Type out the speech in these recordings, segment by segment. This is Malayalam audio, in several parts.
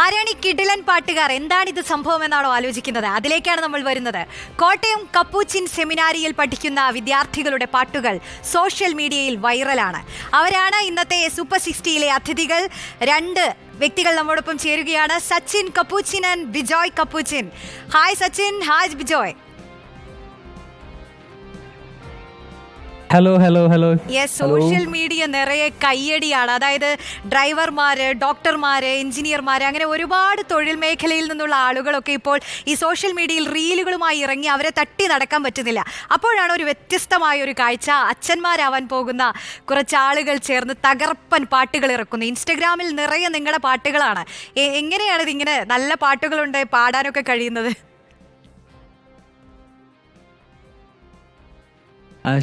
ആരാണ് ഈ കിടിലൻ പാട്ടുകാർ? എന്താണ് ഇത് സംഭവം എന്നാണോ ആലോചിക്കുന്നത്? അതിലേക്കാണ് നമ്മൾ വരുന്നത്. കോട്ടയം കപ്പൂച്ചിൻ സെമിനാരിയിൽ പഠിക്കുന്ന വിദ്യാർത്ഥികളുടെ പാട്ടുകൾ സോഷ്യൽ മീഡിയയിൽ വൈറലാണ്. അവരാണ് ഇന്നത്തെ സൂപ്പർ സിക്സ്റ്റിയിലെ അതിഥികൾ. രണ്ട് വ്യക്തികൾ നമ്മോടൊപ്പം ചേരുകയാണ്. Sachin Capuchin and Bijoy Capuchin. Hi Sachin. Hi Bijoy. Hello hello hello yes social media നിറയെ കയ്യടിയാണ്. അതായത് ഡ്രൈവർമാര് ഡോക്ടർമാര് എഞ്ചിനീയർമാര് അങ്ങനെ ഒരുപാട് തൊഴിൽ മേഖലയിൽ നിന്നുള്ള ആളുകളൊക്കെ ഇപ്പോൾ ഈ സോഷ്യൽ മീഡിയയിൽ റീലുകളുമായി ഇറങ്ങി അവരെ തട്ടി നടക്കാൻ പറ്റുന്നില്ല. അപ്പോഴാണ് ഒരു വ്യത്യസ്തമായ ഒരു കാഴ്ച. അച്ഛന്മാരാവാൻ പോകുന്ന കുറച്ച് ആളുകൾ ചേർന്ന് തകർപ്പൻ പാട്ടുകൾ ഇറക്കുന്നു. ഇൻസ്റ്റഗ്രാമിൽ നിറയെ നിങ്ങളുടെ പാട്ടുകളാണ്. എങ്ങനെയാണ് എങ്ങനെയാണ് ഇതിങ്ങനെ നല്ല പാട്ടുകളുണ്ട് പാടാനൊക്കെ കഴിയുന്നത്?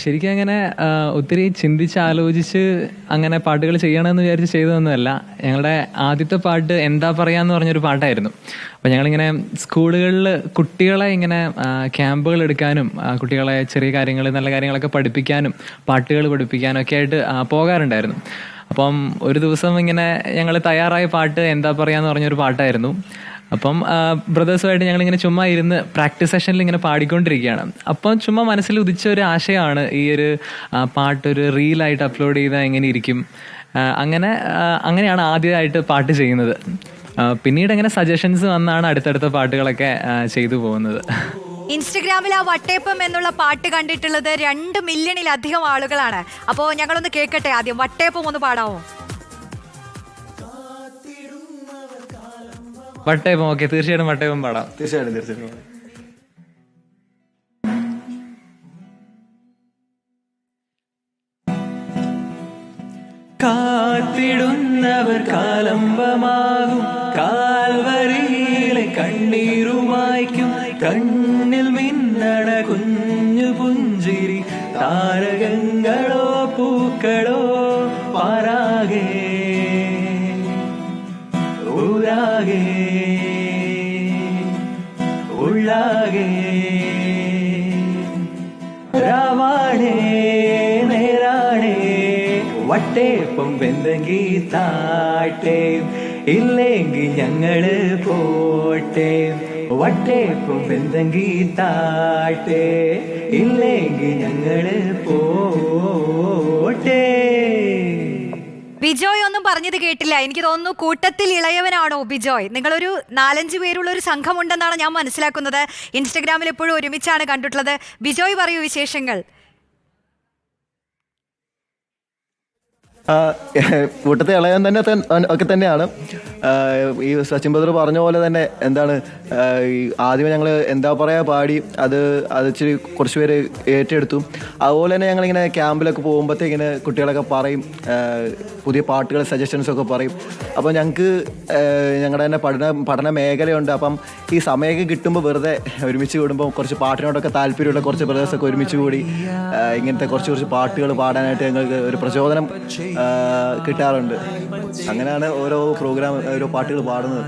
ശരിക്കും അങ്ങനെ ഒത്തിരി ചിന്തിച്ച് ആലോചിച്ച് അങ്ങനെ പാട്ടുകൾ ചെയ്യണമെന്ന് വിചാരിച്ച് ചെയ്തതൊന്നുമല്ല. ഞങ്ങളുടെ ആദ്യത്തെ പാട്ട് എന്താ പറയാന്ന് പറഞ്ഞൊരു പാട്ടായിരുന്നു. അപ്പം ഞങ്ങളിങ്ങനെ സ്കൂളുകളിൽ കുട്ടികളെ ഇങ്ങനെ ക്യാമ്പുകൾ എടുക്കാനും കുട്ടികളെ ചെറിയ കാര്യങ്ങൾ നല്ല കാര്യങ്ങളൊക്കെ പഠിപ്പിക്കാനും പാട്ടുകൾ പഠിപ്പിക്കാനും ഒക്കെ ആയിട്ട് പോകാറുണ്ടായിരുന്നു. അപ്പം ഒരു ദിവസം ഇങ്ങനെ ഞങ്ങൾ തയ്യാറായ പാട്ട് എന്താ പറയാന്ന് പറഞ്ഞൊരു പാട്ടായിരുന്നു. അപ്പം ബ്രദേഴ്സുമായിട്ട് ഞങ്ങളിങ്ങനെ ചുമ്മാ ഇരുന്ന് പ്രാക്ടീസ് സെഷനിൽ ഇങ്ങനെ പാടിക്കൊണ്ടിരിക്കുകയാണ്. അപ്പം ചുമ്മാ മനസ്സിൽ ഉദിച്ച ഒരു ആശയമാണ് ഈ ഒരു ആ, പാട്ട് ഒരു റീലായിട്ട് അപ്ലോഡ് ചെയ്താൽ എങ്ങനെ ഇരിക്കും. അങ്ങനെ അങ്ങനെയാണ് ആദ്യമായിട്ട് പാട്ട് ചെയ്യുന്നത്. പിന്നീട് അങ്ങനെ സജഷൻസ് വന്നാണ് അടുത്തടുത്ത പാട്ടുകളൊക്കെ ചെയ്തു പോകുന്നത്. ഇൻസ്റ്റഗ്രാമിൽ ആ വട്ടേപ്പം എന്നുള്ള പാട്ട് കണ്ടിട്ടുള്ളത് രണ്ട് മില്യണിലധികം ആളുകളാണ്. അപ്പോൾ ഞങ്ങളൊന്ന് കേൾക്കട്ടെ ആദ്യം. വട്ടേപ്പം ഒന്ന് പാടാമോ വട്ടയപ്പം ഓക്കെ തീർച്ചയായിട്ടും വട്ടയപ്പം പാടാം. തീർച്ചയായിട്ടും തീർച്ചയായിട്ടും കാത്തിടുന്നവർ കാലംബമാകും കാൽവരിയിലെ കണ്ണീരുമായിക്കും കണ്ണിൽ ഉള്ളാകെ രാവാണേ നേരാണേ വട്ടേപ്പം വെന്തെങ്കി താട്ടെ ഇല്ലെങ്കിൽ ഞങ്ങൾ പോട്ടെ. വട്ടേപ്പം വെന്തെങ്കി താട്ടെ ഇല്ലെങ്കിൽ ഞങ്ങൾ പോട്ടെ ബിജോയ് ഒന്നും പറഞ്ഞത് കേട്ടില്ല. എനിക്ക് തോന്നുന്നു കൂട്ടത്തിൽ ഇളയവനാണോ ബിജോയ്. നിങ്ങളൊരു നാലഞ്ച് പേരുള്ള ഒരു സംഘമുണ്ടെന്നാണ് ഞാൻ മനസ്സിലാക്കുന്നത്. ഇൻസ്റ്റഗ്രാമിൽ എപ്പോഴും ഒരുമിച്ചാണ് കണ്ടിട്ടുള്ളത്. ബിജോയ് പറയൂ വിശേഷങ്ങൾ. കൂട്ടത്തെ ഇളയൻ തന്നെ ഒക്കെ തന്നെയാണ്. ഈ സച്ചിൻ ബദർ പറഞ്ഞ പോലെ തന്നെ എന്താണ് ആദ്യമേ ഞങ്ങൾ എന്താ പറയാ പാടി അത് അത് ഇച്ചിരി കുറച്ച് പേര് ഏറ്റെടുത്തു. അതുപോലെ തന്നെ ഞങ്ങളിങ്ങനെ ക്യാമ്പിലൊക്കെ പോകുമ്പോഴത്തേക്കിങ്ങനെ കുട്ടികളൊക്കെ പറയും പുതിയ പാട്ടുകൾ സജഷൻസ് ഒക്കെ പറയും. അപ്പോൾ ഞങ്ങൾക്ക് ഞങ്ങളുടെ തന്നെ പഠന പഠന മേഖലയുണ്ട്. അപ്പം ഈ സമയമൊക്കെ കിട്ടുമ്പോൾ വെറുതെ ഒരുമിച്ച് കൂടുമ്പോൾ കുറച്ച് പാട്ടിനോടൊക്കെ താല്പര്യമുള്ള കുറച്ച് ബ്രദേഴ്സൊക്കെ ഒരുമിച്ച് കൂടി ഇങ്ങനത്തെ കുറച്ച് കുറച്ച് പാട്ടുകൾ പാടാനായിട്ട് ഞങ്ങൾക്ക് ഒരു പ്രചോദനം കിട്ടാറുണ്ട്. അങ്ങനെയാണ് ഓരോ പ്രോഗ്രാം ഓരോ പാട്ടുകൾ പാടുന്നത്.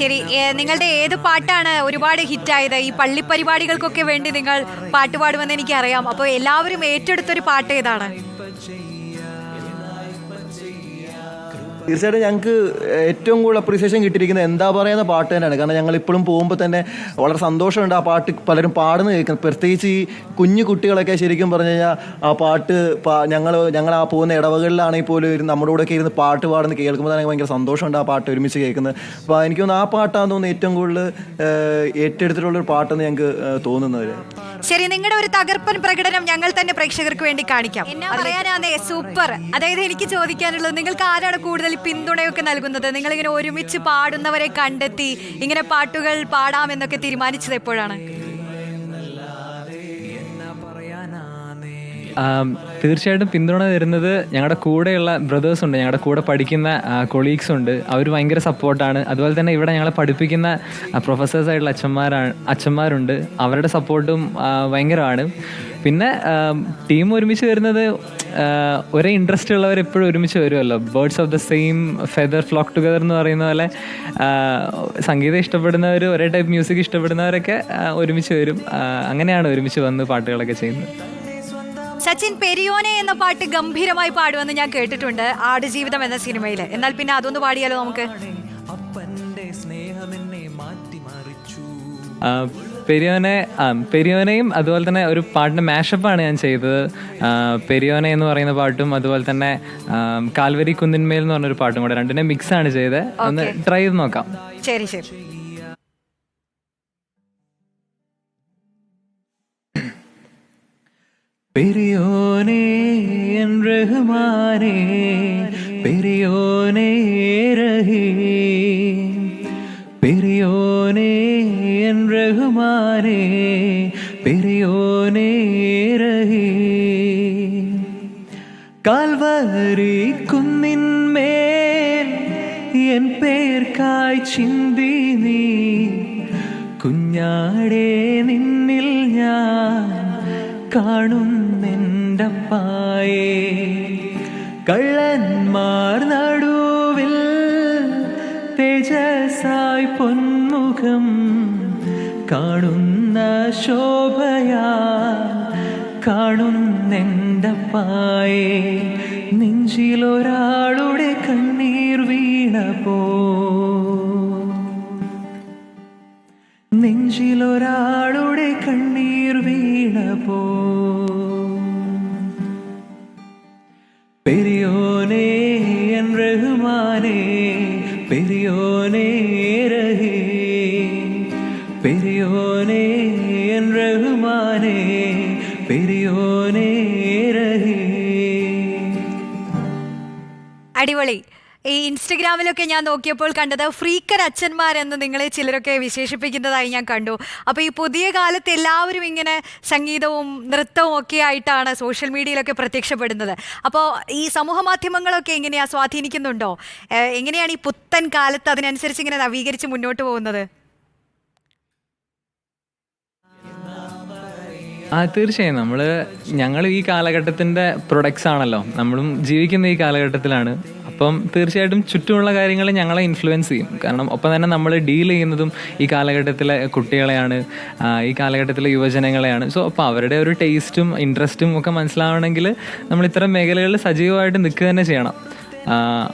ശരി നിങ്ങളുടെ ഏത് പാട്ടാണ് ഒരുപാട് ഹിറ്റായത്? ഈ പള്ളി പരിപാടികൾക്കൊക്കെ വേണ്ടി നിങ്ങൾ പാട്ട് പാടുമെന്ന് എനിക്കറിയാം. അപ്പോൾ എല്ലാവരും ഏറ്റെടുത്തൊരു പാട്ട് ഏതാണ്? തീർച്ചയായിട്ടും ഞങ്ങൾക്ക് ഏറ്റവും കൂടുതൽ അപ്രീസിയേഷൻ കിട്ടിയിരിക്കുന്നത് എന്താ പറയുന്ന പാട്ട് തന്നെയാണ്. കാരണം ഞങ്ങൾ ഇപ്പോഴും പോകുമ്പോൾ തന്നെ വളരെ സന്തോഷമുണ്ട് ആ പാട്ട് പലരും പാടുന്ന കേൾക്കുന്നത് പ്രത്യേകിച്ച് ഈ കുഞ്ഞു കുട്ടികളൊക്കെ ശരിക്കും പറഞ്ഞു കഴിഞ്ഞാൽ ആ പാട്ട് ഞങ്ങൾ ഞങ്ങൾ ആ പോകുന്ന ഇടവകളിലാണെങ്കിൽ പോലും ഇരുന്ന് നമ്മുടെ കൂടെയൊക്കെ ഇരുന്ന് പാട്ട് പാടുന്ന കേൾക്കുമ്പോൾ തന്നെ ഭയങ്കര സന്തോഷമുണ്ട് ആ പാട്ട് ഒരുമിച്ച് കേൾക്കുന്നത്. അപ്പോൾ എനിക്ക് തോന്നുന്നു ആ പാട്ടാന്ന് തോന്നുന്നു ഏറ്റവും കൂടുതൽ ഏറ്റെടുത്തിട്ടുള്ളൊരു പാട്ടെന്ന് ഞങ്ങൾക്ക് തോന്നുന്നത്. ശരി നിങ്ങളുടെ ഒരു തകർപ്പൻ പ്രകടനം ഞങ്ങൾ തന്നെ പ്രേക്ഷകർക്ക് വേണ്ടി കാണിക്കാം. എന്നാ സൂപ്പർ. അതായത് എനിക്ക് ചോദിക്കാനുള്ളത് നിങ്ങൾക്ക് ആരാണ് കൂടുതൽ പിന്തുണയൊക്കെ നൽകുന്നത്. നിങ്ങളിങ്ങനെ ഒരുമിച്ച് പാടുന്നവരെ കണ്ടെത്തി ഇങ്ങനെ പാട്ടുകൾ പാടാമെന്നൊക്കെ തീരുമാനിച്ചത് എപ്പോഴാണ്? തീർച്ചയായിട്ടും പിന്തുണ തരുന്നത് ഞങ്ങളുടെ കൂടെയുള്ള ബ്രദേഴ്സ് ഉണ്ട് ഞങ്ങളുടെ കൂടെ പഠിക്കുന്ന കൊളീഗ്സ് ഉണ്ട്. അവർ ഭയങ്കര സപ്പോർട്ടാണ് അതുപോലെ തന്നെ ഇവിടെ ഞങ്ങളെ പഠിപ്പിക്കുന്ന പ്രൊഫസേഴ്സായിട്ടുള്ള അച്ഛന്മാരാണ് അച്ഛന്മാരുണ്ട്. അവരുടെ സപ്പോർട്ടും ഭയങ്കരമാണ്. പിന്നെ ടീം ഒരുമിച്ച് വരുന്നത് ഒരേ ഇൻട്രസ്റ്റ് ഉള്ളവർ എപ്പോഴും ഒരുമിച്ച് വരുമല്ലോ birds of the same feather flock together എന്ന് പറയുന്ന പോലെ സംഗീതം ഇഷ്ടപ്പെടുന്നവർ ഒരേ ടൈപ്പ് മ്യൂസിക് ഇഷ്ടപ്പെടുന്നവരൊക്കെ ഒരുമിച്ച് വരും. അങ്ങനെയാണ് ഒരുമിച്ച് വന്ന് പാട്ടുകളൊക്കെ ചെയ്യുന്നത്. സച്ചിൻ പെരിയോനെ എന്ന പാട്ട് ഗംഭീരമായി പാടുമെന്ന് ഞാൻ കേട്ടിട്ടുണ്ട് ആടുജീവിതം എന്ന സിനിമയിൽ. എന്നാൽ പിന്നെ അതൊന്ന് പാടിയാലോ നമുക്ക്? ആ, പെരിയോനെ ആ, പെരിയോനെയും അതുപോലെ തന്നെ ഒരു പാട്ടിന്റെ മാഷപ്പാണ് ഞാൻ ചെയ്തത്. പെരിയോനെ എന്ന് പറയുന്ന പാട്ടും അതുപോലെ തന്നെ കാൽവരി കുന്നിന്മേൽ എന്ന് പറഞ്ഞൊരു പാട്ടും കൂടെ രണ്ടിനെ മിക്സ് ആണ് ചെയ്തത്. ഒന്ന് ട്രൈ ചെയ്ത് നോക്കാം. ശരി ശരി. பெரியோனே என் ரகுமானே பெரியோனே ரஹி பெரியோனே என் ரகுமானே பெரியோனே ரஹி കാൽവരി കുന്നിന്മേൽ എൻ പേർക്കായി ചിന്തി നീ കുഞ്ഞാടേ നിന്നിൽ ഞാൻ കാണുന്നെന്റപ്പായേ കള്ളന്മാർ നടുവിൽ തേജസായി പൊന്മുഖം കാണുന്ന ശോഭയാ കാണുന്നെന്തപ്പായേ നെഞ്ചിലൊരാളുടെ കണ്ണീർ വീണപ്പോ. നെഞ്ചിലൊരാളുടെ കണ്ണീർ വീണപ്പോ. പെരിയോനേ രഹേ പെരിയോനേ എൻ റഹ്മാനേ പെരിയോനേ രഹേ അടിപൊളി. ഈ ഇൻസ്റ്റഗ്രാമിലൊക്കെ ഞാൻ നോക്കിയപ്പോൾ കണ്ടത് ഫ്രീക്കർ അച്ഛന്മാരെന്ന് നിങ്ങളെ ചിലരൊക്കെ വിശേഷിപ്പിക്കുന്നതായി ഞാൻ കണ്ടു. അപ്പോൾ ഈ പുതിയ കാലത്ത് എല്ലാവരും ഇങ്ങനെ സംഗീതവും നൃത്തവും ഒക്കെ ആയിട്ടാണ് സോഷ്യൽ മീഡിയയിലൊക്കെ പ്രത്യക്ഷപ്പെടുന്നത്. അപ്പോൾ ഈ സമൂഹ മാധ്യമങ്ങളൊക്കെ എങ്ങനെയാ സ്വാധീനിക്കുന്നുണ്ടോ? എങ്ങനെയാണ് ഈ പുത്തൻ കാലത്ത് അതിനനുസരിച്ച് ഇങ്ങനെ നവീകരിച്ച് മുന്നോട്ട് പോകുന്നത്? ആ തീർച്ചയായും. നമ്മൾ ഞങ്ങൾ ഈ കാലഘട്ടത്തിന്റെ പ്രൊഡക്ട്സ് ആണല്ലോ. നമ്മളും ജീവിക്കുന്ന ഈ കാലഘട്ടത്തിലാണ്. അപ്പം തീർച്ചയായിട്ടും ചുറ്റുമുള്ള കാര്യങ്ങൾ ഞങ്ങളെ ഇൻഫ്ലുവൻസ് ചെയ്യും. കാരണം ഒപ്പം തന്നെ നമ്മൾ ഡീൽ ചെയ്യുന്നതും ഈ കാലഘട്ടത്തിലെ കുട്ടികളെയാണ് ഈ കാലഘട്ടത്തിലെ യുവജനങ്ങളെയാണ്. സോ അപ്പോൾ അവരുടെ ഒരു ടേസ്റ്റും ഇൻട്രസ്റ്റും ഒക്കെ മനസ്സിലാവണമെങ്കിൽ നമ്മൾ ഇത്തരം മേഖലകളിൽ സജീവമായിട്ട് നിൽക്കുക തന്നെ ചെയ്യണം.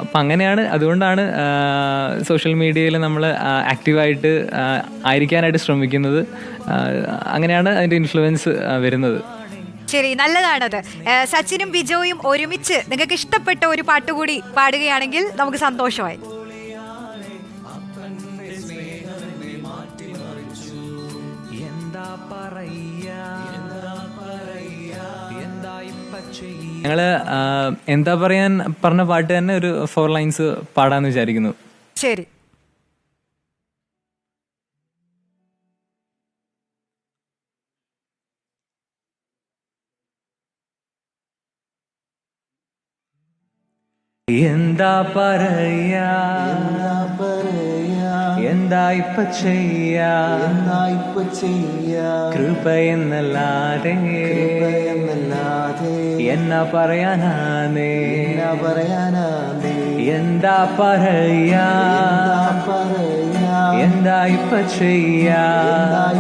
അപ്പം അങ്ങനെയാണ്. അതുകൊണ്ടാണ് സോഷ്യൽ മീഡിയയിൽ നമ്മൾ ആക്റ്റീവായിട്ട് ആയിരിക്കാനായിട്ട് ശ്രമിക്കുന്നത്. അങ്ങനെയാണ് അതിന്റെ ഇൻഫ്ലുവൻസ് വരുന്നത്. ശരി നല്ലതാണത്. സച്ചിനും ബിജോയും ഒരുമിച്ച് നിങ്ങൾക്ക് ഇഷ്ടപ്പെട്ട ഒരു പാട്ട് കൂടി പാടുകയാണെങ്കിൽ നമുക്ക് സന്തോഷമായി. ഞങ്ങൾ എന്താ പറയാൻ പറഞ്ഞ പാട്ട് തന്നെ ഒരു ഫോർ ലൈൻസ് പാടാന്ന് വിചാരിക്കുന്നു. ശരി. എന്താ പറയാ? എന്താ ഇപ്പ ചെയ്യാ? ഇപ്പൊ ചെയ്യാ? കൃപ എന്നല്ലാതെ എന്നല്ലാതെ എന്നാ പറയാനാണേ എന്നാ പറയാനാണേ എന്താ പറയാ? പറയാ? എന്താ ഇപ്പ ചെയ്യാ?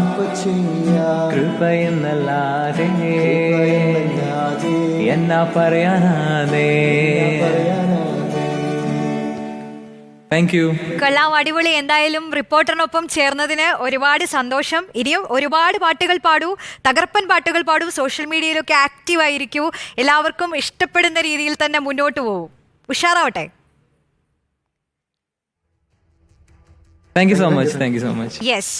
ഇപ്പൊ ചെയ്യാ? കൃപ എന്നല്ലാതെ എന്നാ എന്നാ പറയാനാന്നേ താങ്ക് യു കൊള്ളാം അടിപൊളി. എന്തായാലും റിപ്പോർട്ടറിനൊപ്പം ചേർന്നതിന് ഒരുപാട് സന്തോഷം. ഇനിയും ഒരുപാട് പാട്ടുകൾ പാടൂ. തകർപ്പൻ പാട്ടുകൾ പാടൂ. സോഷ്യൽ മീഡിയയിലൊക്കെ ആക്റ്റീവ് ആയിരിക്കൂ. എല്ലാവർക്കും ഇഷ്ടപ്പെടുന്ന രീതിയിൽ തന്നെ മുന്നോട്ട് പോകും ഉഷാറാവട്ടെ. Thank you so much thank you so much yes